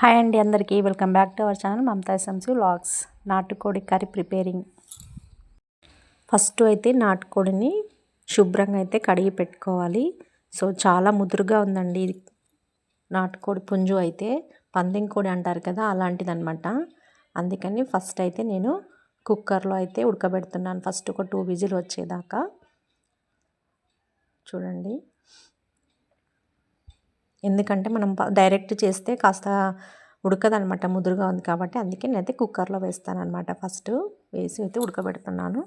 Hi అండి అందరికీ. Welcome back to our channel Mamata S M C vlogs. నాటుకోడి curry preparing. First అయితే నాటుకోడిని శుభ్రంగా అయితే కడిగి పెట్టుకోవాలి. సో చాలా ముదురుగా ఉందండి ఇది. నాటుకోడి పుంజు అయితే పందింకోడి అంటారు కదా అలాంటిదనమాట అందుకని ఫస్ట్ అయితే నేను కుక్కర్లో అయితే ఉడకబెడుతున్నాను. ఫస్ట్ ఒక టూ విజిల్ వచ్చేదాకా. చూడండి. ఎందుకంటే మనం డైరెక్ట్ చేస్తే కాస్త ఉడకదనమాట ముదురుగా ఉంది కాబట్టి అందుకే నేనైతే కుక్కర్లో వేస్తాను అనమాట ఫస్ట్ వేసి అయితే ఉడకబెడుతున్నాను.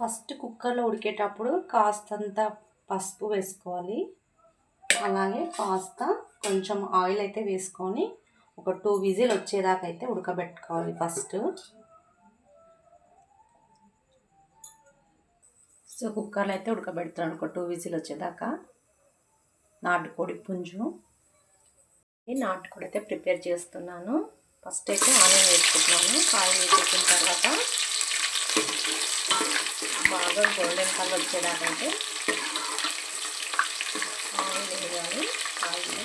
ఫస్ట్ కుక్కర్లో ఉడికేటప్పుడు కాస్తంత పసుపు వేసుకోవాలి. అలాగే కాస్త కొంచెం ఆయిల్ అయితే వేసుకొని ఒక టూ విజిల్ వచ్చేదాకా అయితే ఉడకబెట్టుకోవాలి ఫస్ట్. సో కుక్కర్లో అయితే ఉడకబెడుతున్నాను. ఒక టూ విజిల్ వచ్చేదాకా. నాటుకోడి పుంజు. ఈ నాటుకోడి అయితే ప్రిపేర్ చేస్తున్నాను. ఫస్ట్ అయితే ఆనియన్ వేసుకుంటున్నాను. ఆయిల్ వేసుకున్న తర్వాత బాగా గోల్డెన్ కలర్ వచ్చేదాకంటే అయితే ఆయిల్ వేయాలి. ఆయిల్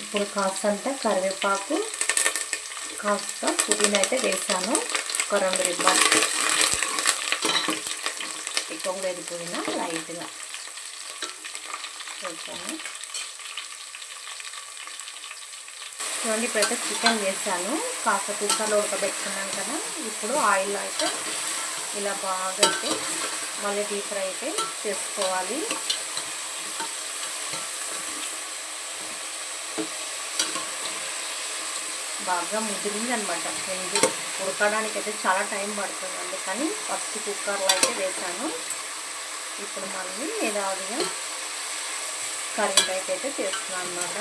ఇప్పుడు కాస్తంత కరివేపాకు కాస్త పుదీనా అయితే వేసాను. ఒక రెండు రిబ్బన్ ఎక్కువ లైట్గా. వేసాను చూడండి ఇప్పుడైతే చికెన్ వేసాను కాస్త కుక్కర్లో ఉడకబెట్టుకున్నాను కదా ఇప్పుడు ఆయిల్ అయితే ఇలా బాగా అయితే మళ్ళీ డీప్ ఫ్రై అయితే చేసుకోవాలి. బాగా ముదిరింది అనమాట పిండి ఉడకడానికి అయితే చాలా టైం పడుతుంది. అందుకని ఫస్ట్ కుక్కర్లో అయితే వేసాను. ఇప్పుడు మళ్ళీ ఏదాదిగా కర్రీ రైస్ అయితే చేస్తున్నాను అనమాట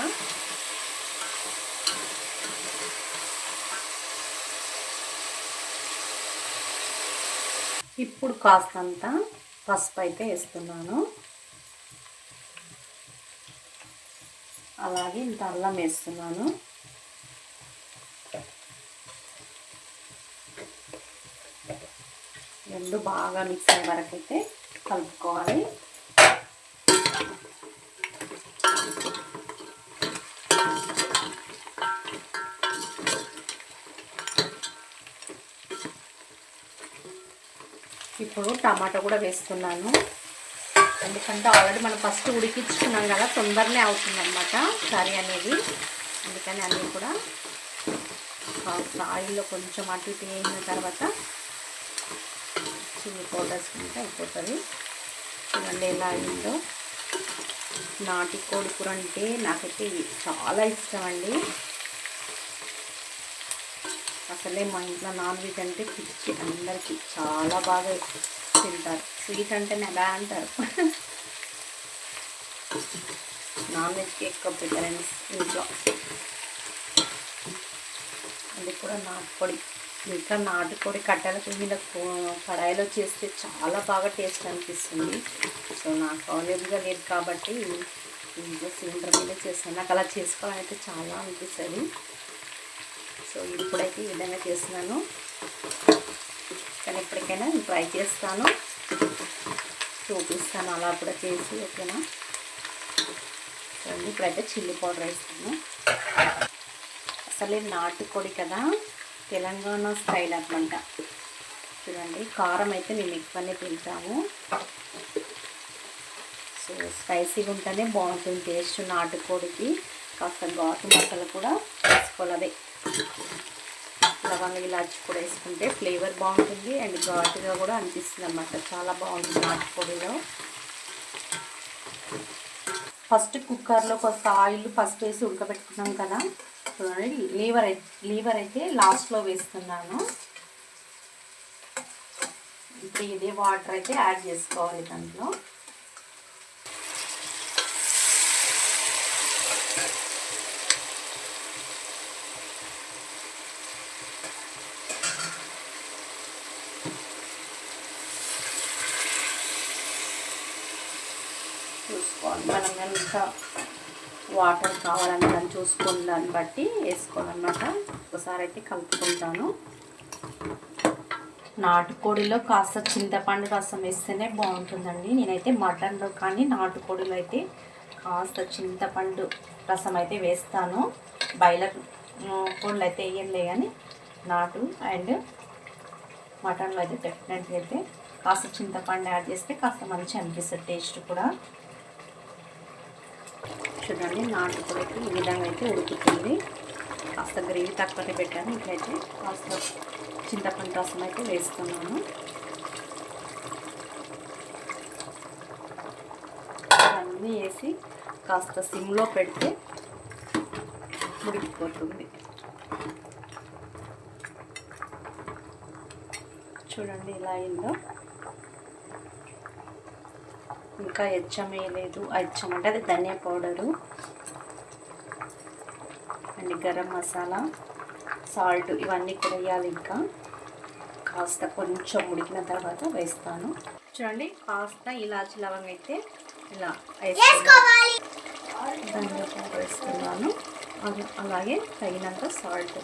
ఇప్పుడు కాస్తంత పసుపు అయితే వేస్తున్నాను. అలాగే ఇంత అల్లం వేస్తున్నాను. రెండు బాగా మిక్స్ అయ్యే వరకు అయితే కలుపుకోవాలి. ఇప్పుడు టమాటా కూడా వేస్తున్నాను. ఎందుకంటే ఆల్రెడీ మనం ఫస్ట్ ఉడికించుకున్నాం కదా తొందరనే అవుతుంది అనమాట కర్రీ అనేది. అందుకని అన్నీ కూడా ఆయిల్లో కొంచెం అటు ఇటు వేసిన తర్వాత చిల్లీ పౌడర్స్ ఉంటే అయిపోతుంది. చూడండి ఎలా అయిందో నాటి కోడి కూర అంటే నాకైతే చాలా ఇష్టం అండి అసలే మా ఇంట్లో నాన్ వెజ్ అంటే పిచ్చి అందరికీ చాలా బాగా తింటారు. స్వీట్ అంటేనే ఎలా అంటారు. నాన్ వెజ్కి ఎక్కువ ప్రిఫరెన్స్ ఇంట్లో. అది కూడా నాటుకోడి ఇంకా నాటుకోడి కట్టెలకు మీద కడాయిలో చేస్తే చాలా బాగా టేస్ట్ అనిపిస్తుంది. సో నాకు అవైలబుల్గా లేదు కాబట్టి ఇంట్లో సిలిండర్ మీద చేస్తాను. నాకు అలా చేసుకోవాలని అయితే చాలా అనిపిస్తుంది. సో ఇప్పుడైతే ఈ విధంగా చేస్తున్నాను. కానీ ఎప్పటికైనా ట్రై చేస్తాను. చూపిస్తాను. అలా కూడా చేసి ఓకేనా? చూడండి ఇప్పుడైతే చిల్లీ పౌడర్ వేస్తాను. అసలే నాటుకోడి కదా. తెలంగాణ స్టైల్ అనమాట చూడండి కారం అయితే మేము ఎక్కువనే తింటాము. సో స్పైసీగా ఉంటేనే బాగుంటుంది టేస్ట్ నాటుకోడికి కాస్త ఘాటు మసాలా కూడా వేసుకోవాలి లవంగ ఇలాచి కూడా వేసుకుంటే ఫ్లేవర్ బాగుంటుంది అండ్ ఘాటుగా కూడా అనిపిస్తుంది అనమాట చాలా బాగుంటుంది నాటుకోడిలో. ఫస్ట్ కుక్కర్లో కొంత ఆయిల్ ఫస్ట్ వేసి ఉడకబెట్టుకున్నాం కదా. చూడండి లీవర్ లీవర్ అయితే లాస్ట్లో వేస్తున్నాను. ఇప్పుడు ఇదే వాటర్ అయితే యాడ్ చేసుకోవాలి దాంట్లో. చూసుకోవాలి. మనం ఎంత వాటర్ కావాలని దాన్ని చూసుకున్న దాన్ని బట్టి వేసుకోవాలన్నమాట. ఒకసారి అయితే కలుపుకుంటాను. నాటుకోడిలో కాస్త చింతపండు రసం వేస్తేనే బాగుంటుందండి. నేనైతే మటన్లో కానీ నాటుకోడిలో అయితే కాస్త చింతపండు రసం అయితే వేస్తాను. బయలర్ కోళ్ళు అయితే వేయంలే కానీ నాటు అండ్ మటన్లో అయితే డెఫినెట్గా అయితే కాస్త చింతపండు యాడ్ చేస్తే కాస్త మంచి అనిపిస్తుంది టేస్ట్ కూడా. చూడండి నాటుకోడికి ఈ విధంగా అయితే ఉడుకుతుంది. కాస్త గ్రేవీ తక్కువనే పెట్టాను ఇట్లయితే. కాస్త చింతపండు రసం అయితే వేస్తున్నాను. అన్నీ వేసి కాస్త సిమ్లో పెడితే ఉడికిపోతుంది చూడండి ఇలా అయిందో. ఇంకా హెచ్చం వేయలేదు అచ్చం అంటే అది ధనియా powder. And garam masala salt ఇవన్నీ కూడా వేయాలి ఇంకా. కాస్త కొంచెం ఉడికిన తర్వాత వేస్తాను. చూడండి కాస్త ఇలాచి లవంగా అయితే ఇలా వేస్తున్నాను ధనియా పౌడర్ వేస్తున్నాను అలాగే తగినంత సాల్ట్.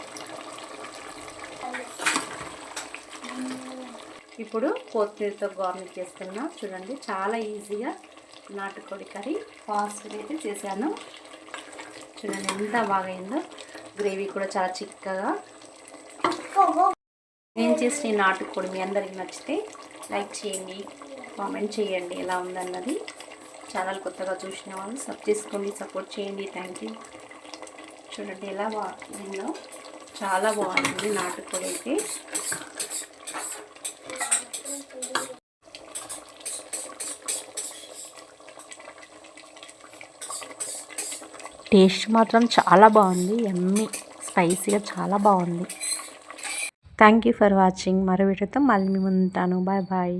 ఇప్పుడు కొత్తిమీరతో గార్నిష్ చేస్తున్నా చూడండి చాలా ఈజీగా నాటుకోడి కర్రీ ఫాస్ట్గా అయితే చేశాను. చూడండి ఎంత బాగైందో. గ్రేవీ కూడా చాలా చిక్కగా. నేను చేసిన ఈ నాటుకోడి మీ అందరికి నచ్చితే లైక్ చేయండి కామెంట్ చేయండి ఎలా ఉందన్నది. ఛానల్ కొత్తగా చూసిన వాళ్ళు సబ్ చేసుకోండి సపోర్ట్ చేయండి. Thank you. చూడండి ఎలా బాగుందో చాలా బాగుంది నాటుకోడి అయితే. టేస్ట్ మాత్రం చాలా బాగుంది. ఎమ్మి స్పైసీగా చాలా బాగుంది. థ్యాంక్ యూ ఫర్ వాచింగ్ మరో వీడియోతో మళ్ళీ ఉంటాను బాయ్ బాయ్